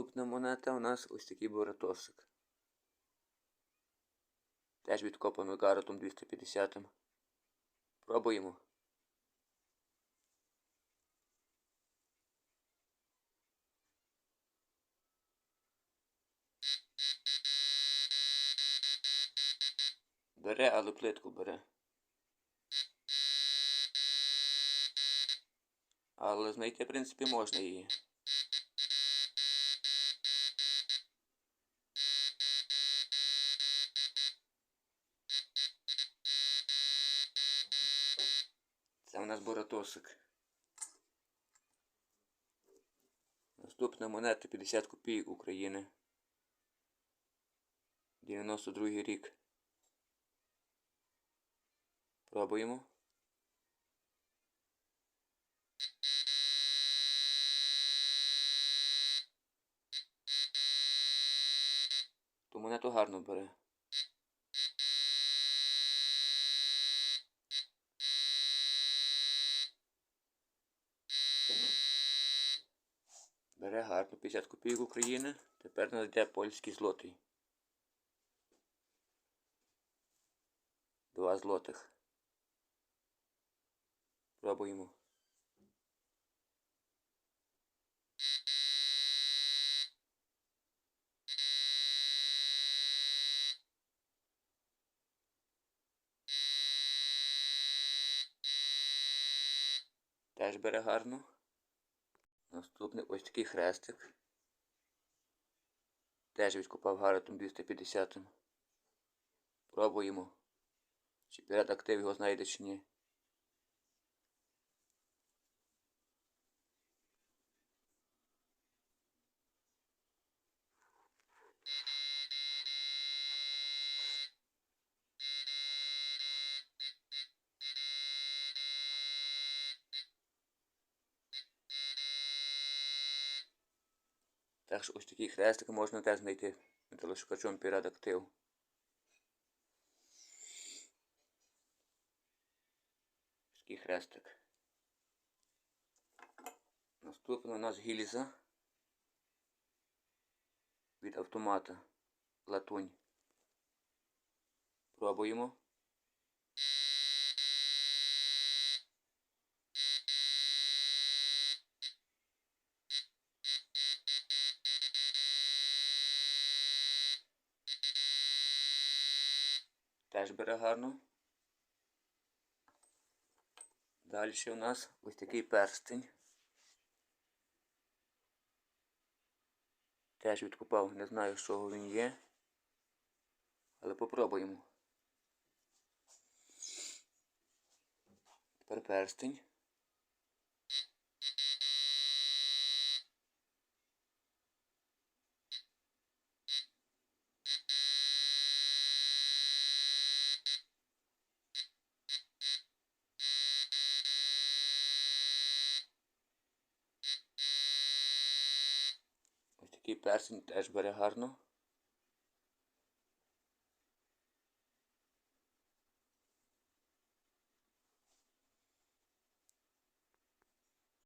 Наступна монета у нас ось такий боратосик. Теж відкопано каротом 250. Пробуємо. Бере, але плитку бере. Але знайти, в принципі, можна її. Нас боратосик. Наступна монета 50 копійок України. 92 рік. Пробуємо. Ту монету гарно бере. Бере гарно 50 копійок України. Тепер нас йде польський злотий. Два злотих. Пробуємо. Теж бере гарно. Наступний ось такий хрестик. Теж відкупав гаретом 250. Пробуємо. Чи пірат актив його знайде чи ні. Так що ось такі хрестики можна теж знайти металошукачом пірат актив. Ось такий хрестик. Наступна у нас гільза від автомата латунь. Пробуємо. Теж бере гарно. Далі у нас ось такий перстень. Теж відкупав, не знаю, з чого він є. Але попробуємо. Тепер перстень. Такий перстень теж бере гарно.